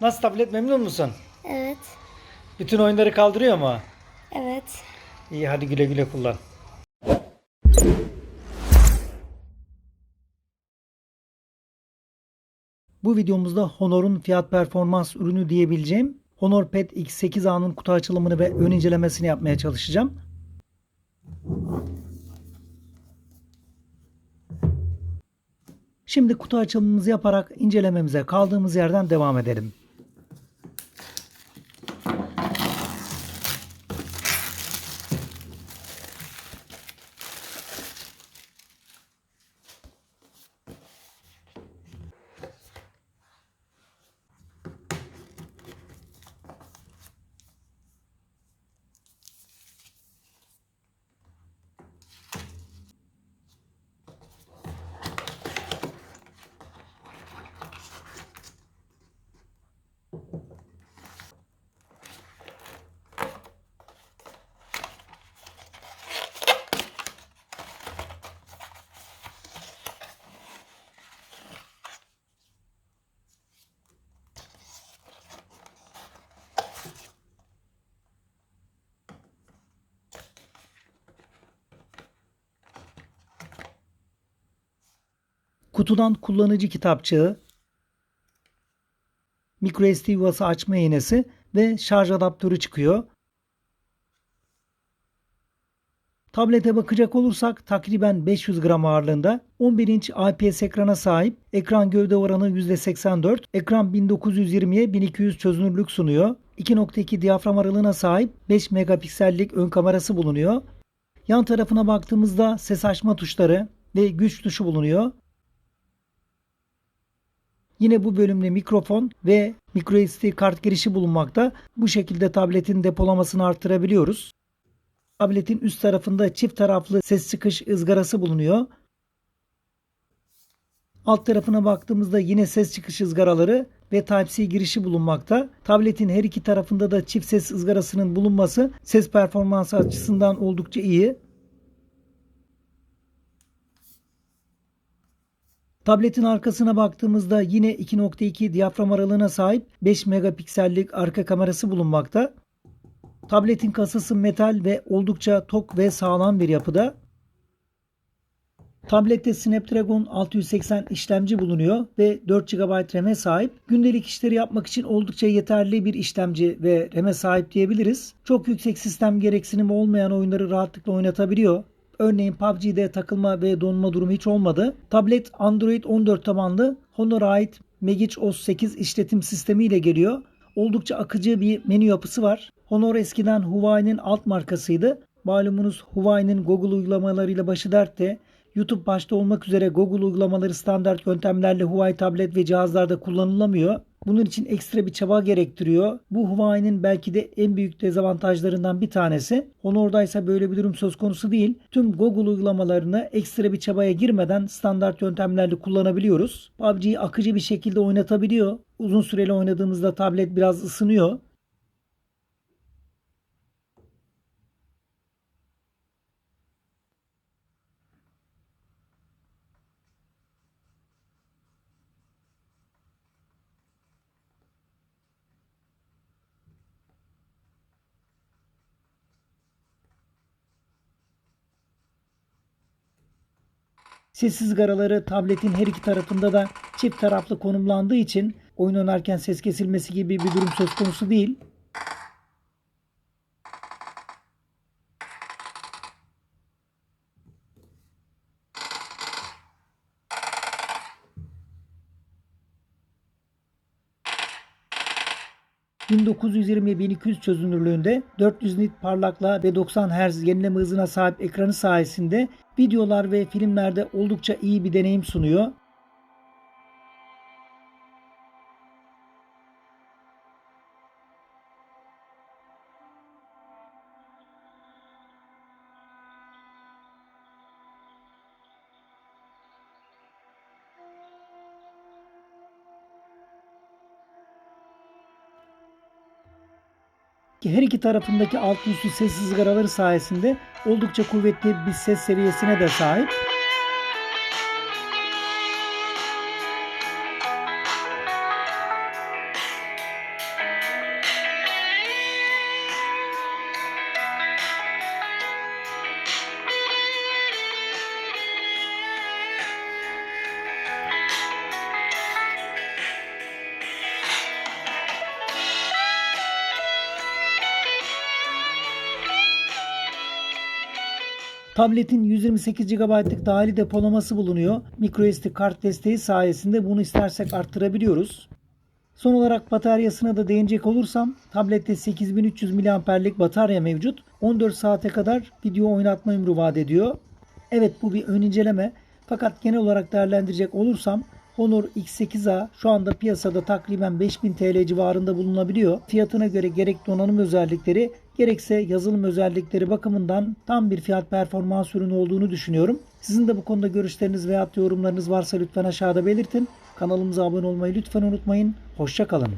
Nasıl tablet memnun musun? Evet. Bütün oyunları kaldırıyor mu? Evet. İyi hadi güle güle kullan. Bu videomuzda Honor'un fiyat performans ürünü diyebileceğim Honor Pad X8A'nın kutu açılımını ve ön incelemesini yapmaya çalışacağım. Şimdi kutu açılımımızı yaparak incelememize kaldığımız yerden devam edelim. Kutudan kullanıcı kitapçığı, microSD yuvası açma iğnesi ve şarj adaptörü çıkıyor. Tablete bakacak olursak takriben 500 gram ağırlığında 11 inç IPS ekrana sahip. Ekran gövde oranı %84. Ekran 1920'ye 1200 çözünürlük sunuyor. 2.2 diyafram aralığına sahip 5 megapiksellik ön kamerası bulunuyor. Yan tarafına baktığımızda ses açma tuşları ve güç tuşu bulunuyor. Yine bu bölümde mikrofon ve microSD kart girişi bulunmakta. Bu şekilde tabletin depolamasını artırabiliyoruz. Tabletin üst tarafında çift taraflı ses çıkış ızgarası bulunuyor. Alt tarafına baktığımızda yine ses çıkış ızgaraları ve Type-C girişi bulunmakta. Tabletin her iki tarafında da çift ses ızgarasının bulunması ses performansı açısından oldukça iyi. Tabletin arkasına baktığımızda yine 2.2 diyafram aralığına sahip 5 megapiksellik arka kamerası bulunmakta. Tabletin kasası metal ve oldukça tok ve sağlam bir yapıda. Tablette Snapdragon 680 işlemci bulunuyor ve 4 GB RAM'e sahip. Gündelik işleri yapmak için oldukça yeterli bir işlemci ve RAM'e sahip diyebiliriz. Çok yüksek sistem gereksinimi olmayan oyunları rahatlıkla oynatabiliyor. Örneğin PUBG'de takılma ve donma durumu hiç olmadı. Tablet Android 14 tabanlı Honor'a ait Magic OS 8 işletim sistemi ile geliyor. Oldukça akıcı bir menü yapısı var. Honor eskiden Huawei'nin alt markasıydı. Malumunuz Huawei'nin Google uygulamalarıyla başı dertte. YouTube başta olmak üzere Google uygulamaları standart yöntemlerle Huawei tablet ve cihazlarda kullanılamıyor. Bunun için ekstra bir çaba gerektiriyor. Bu Huawei'nin belki de en büyük dezavantajlarından bir tanesi. Honor'da ise böyle bir durum söz konusu değil. Tüm Google uygulamalarını ekstra bir çabaya girmeden standart yöntemlerle kullanabiliyoruz. PUBG'yi akıcı bir şekilde oynatabiliyor. Uzun süreli oynadığımızda tablet biraz ısınıyor. Sessiz garaları tabletin her iki tarafında da çift taraflı konumlandığı için oyun oynarken ses kesilmesi gibi bir durum söz konusu değil. ...1920-1200 çözünürlüğünde 400 nit parlaklığa ve 90 Hz yenileme hızına sahip ekranı sayesinde videolar ve filmlerde oldukça iyi bir deneyim sunuyor. Her iki tarafındaki alt üstü ses ızgaraları sayesinde oldukça kuvvetli bir ses seviyesine de sahip. Tabletin 128 GB'lık dahili depolaması bulunuyor. MicroSD kart desteği sayesinde bunu istersek arttırabiliyoruz. Son olarak bataryasına da değinecek olursam tablette 8300 mAh'lik batarya mevcut. 14 saate kadar video oynatma ömrü vaat ediyor. Evet bu bir ön inceleme. Fakat genel olarak değerlendirecek olursam Honor X8A şu anda piyasada takriben 5000 TL civarında bulunabiliyor. Fiyatına göre gerek donanım özellikleri gerekse yazılım özellikleri bakımından tam bir fiyat performans ürünü olduğunu düşünüyorum. Sizin de bu konuda görüşleriniz veya yorumlarınız varsa lütfen aşağıda belirtin. Kanalımıza abone olmayı lütfen unutmayın. Hoşçakalın.